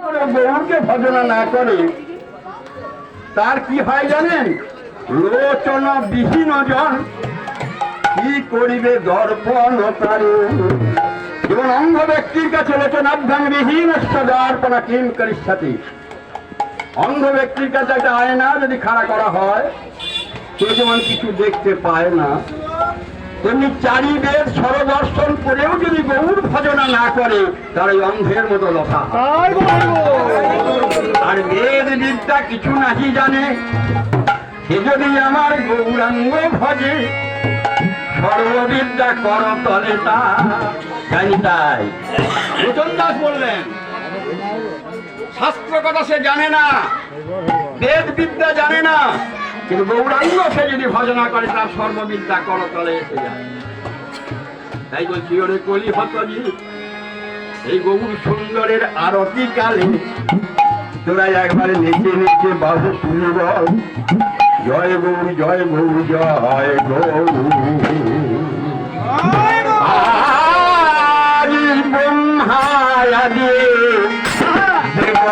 গৌরকে ভজনা না করে, তার কি হয় জানেন? লোচন বিহীন জন কি করিবে দর্পণ তারে? যেমন অন্ধ ব্যক্তির কাছে লোচনাভ্যাং বিহীন দর্পণা কিম করিষ্যতি? অন্ধ ব্যক্তির কাছে একটা আয়না যদি খাড়া করা হয়, সে যেমন কিছু দেখতে পায় না তেমনি চারি বেদ সরদর্শন করেও যদি গৌর ভজনা না করে তার ওই অন্ধের মতো লফা আর বেদ বিদ্যা কিছু নাহি জানে। সে যদি আমার গৌরাঙ্গ ভজে সর্ববিদ্যা কর তলে তা। জানি তাই। রতন দাস বললেন শাস্ত্র কথা সে জানে না বেদ বিদ্যা জানে না। কিন্তু গৌরাঙ্গ সে যদি ভজনা করে, তার সর্ববিদ্যা করতলে এসে যায়। কলি হতজি এই গৌর সুন্দরের আরতি কালে তোরা একবারে নেচে নেচে বাহু তুলে বল। জয় গৌর জয় গৌর জয় গৌর। ব্রহ্মায়াদি দেব।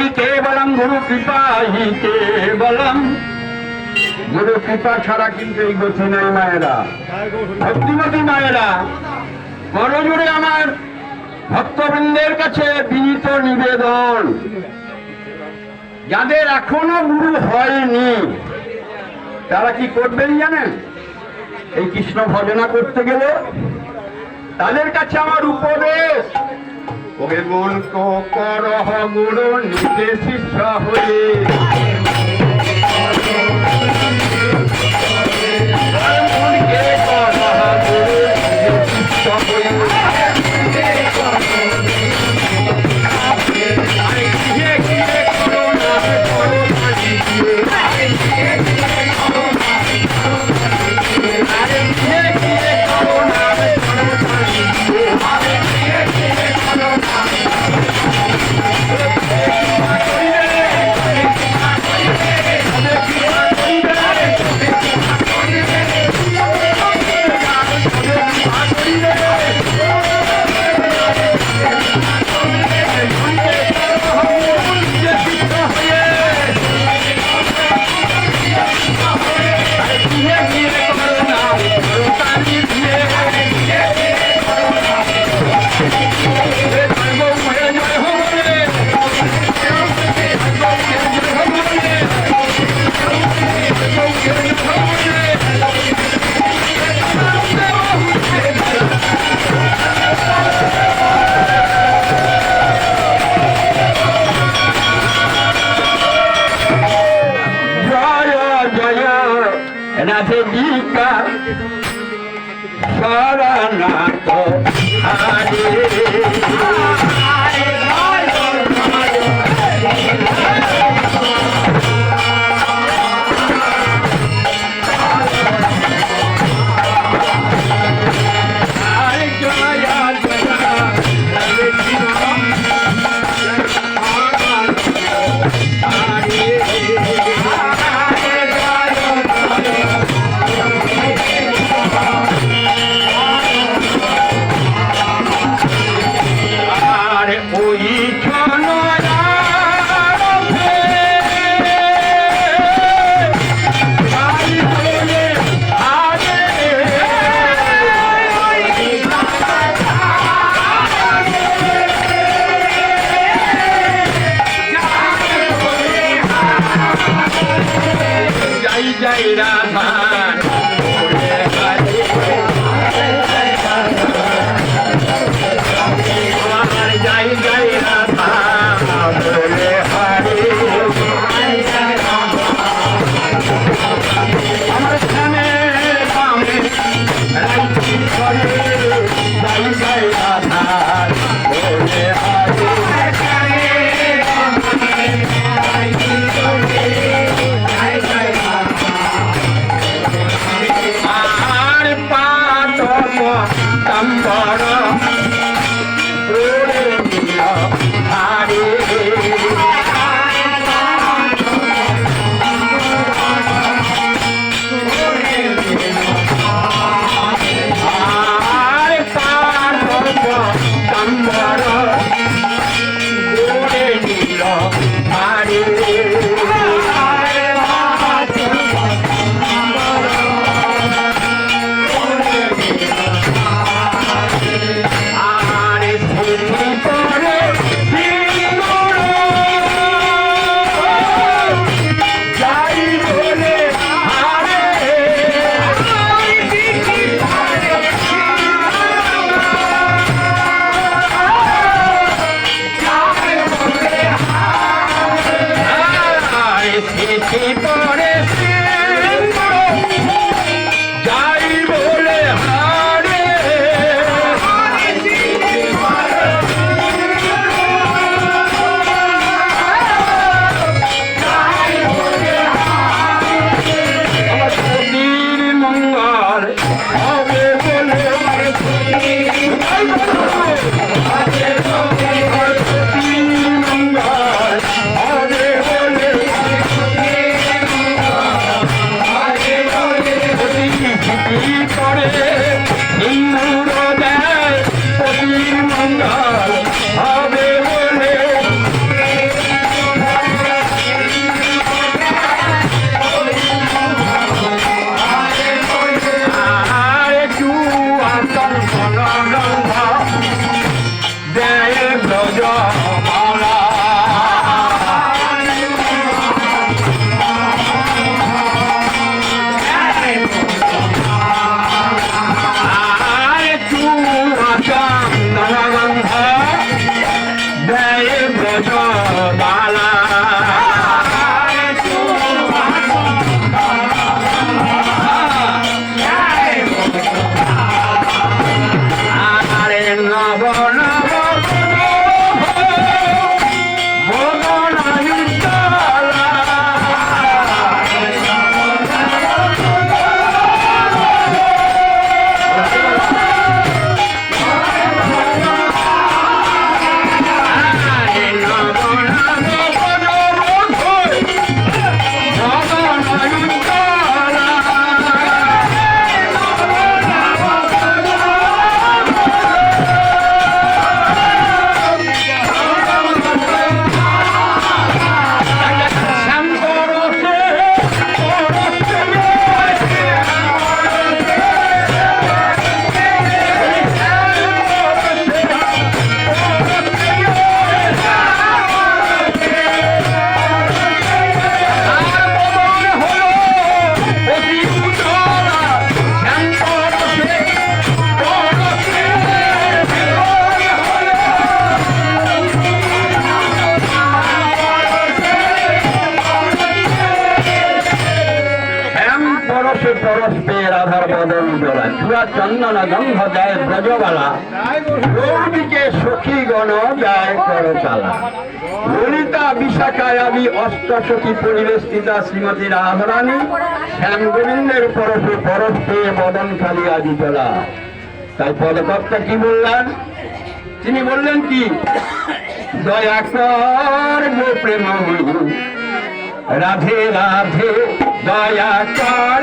হি কেবলম, গুরু কৃপা হি কেবলম। গুরু কৃপা ছাড়া কিন্তু এই গতি নাই মায়েরা। ভক্তিমতী মায়েরা বড়জুড়ে আমার ভক্তবৃন্দের কাছে বিনীত নিবেদন। যাদের এখনও গুরু হয়নি, তারা কি করবেন জানেন? এই কৃষ্ণ ভজনা করতে গেলে তাদের কাছে আমার উপদেশ। ওকে মন কো করহ গুরু নিতে শিষ্য হয়ে। সেবিকা শরণাথ হারে হরে যাই রাধা। পরশ পেয়ে রাধার বদন জোড়া। চূড়া চন্দন গন্ধ যায় ব্রজবালা। গৌরীকে সখী গণ যায় করতালা। ললিতা বিশাখায় আদি অষ্টসখী পরিবেষ্টিতা শ্রীমতী রাধারানী শ্যাম গোবিন্দের পরশে পরশ পেয়ে বদন খালি আদি তোলা তাই পদকর্তা কি বললেন? তিনি বললেন কি? দয়া কর গো প্রেমময়ী রাধে রাধে দয়া কর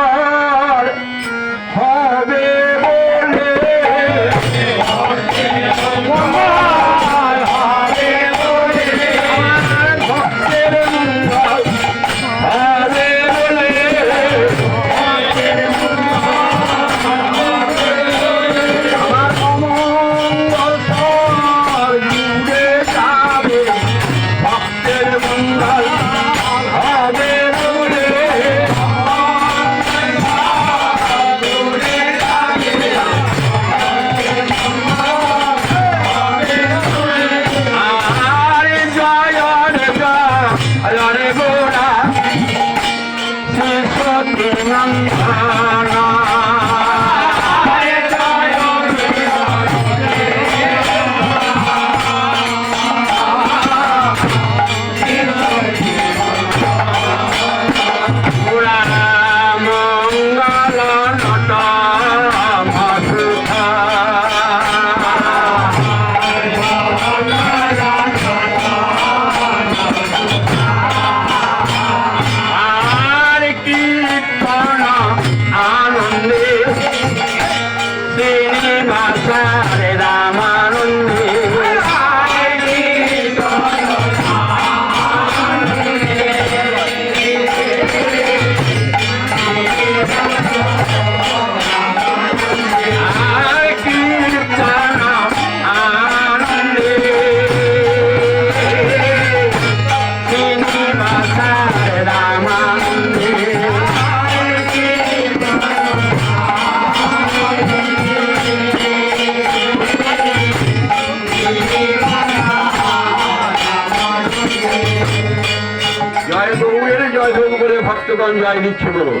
ভক্তগণ জয় দিচ্ছে বলো।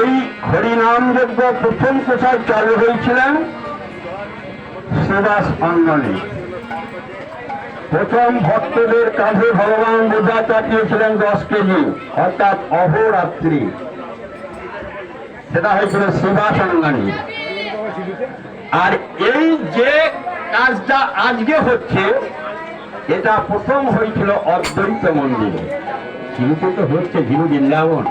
এই হরিনাম যজ্ঞ প্রথম কোথায় চালু হয়েছিলেন সুভাষ অঙ্গনে। প্রথম ভক্তদের কাঁধে ভগবান বোঝা চাপিয়েছিলেন দশ কেজি, অর্থাৎ অহোরাত্রি। সেটা হয়েছিল সুভাষ অঙ্গনে। আর এই যে কাজটা আজকে হচ্ছে, এটা প্রথম হয়েছিল অদ্বৈত মন্দিরে। কিন্তু তো হচ্ছে ধীরু বৃন্দাবন।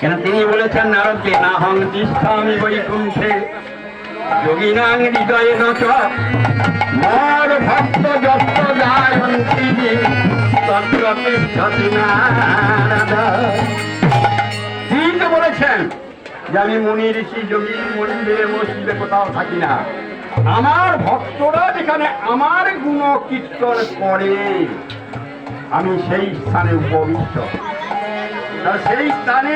কেন তিনি বলেছেন নারদকে না হং তিষ্ঠামি বৈকুণ্ঠে, যোগিনাং হৃদয়ে নচ। মর ভক্ত যত্র গায়ন্তি তত্র তিষ্ঠতি নারদ। বলেছেন যে, আমি মুনি ঋষি, যোগী মন্দিরে মসজিদে কোথাও থাকি না। আমার ভক্তরা যেখানে আমার গুণ কীর্তন করে আমি সেই স্থানে উপবিষ্ট। সেই স্থানে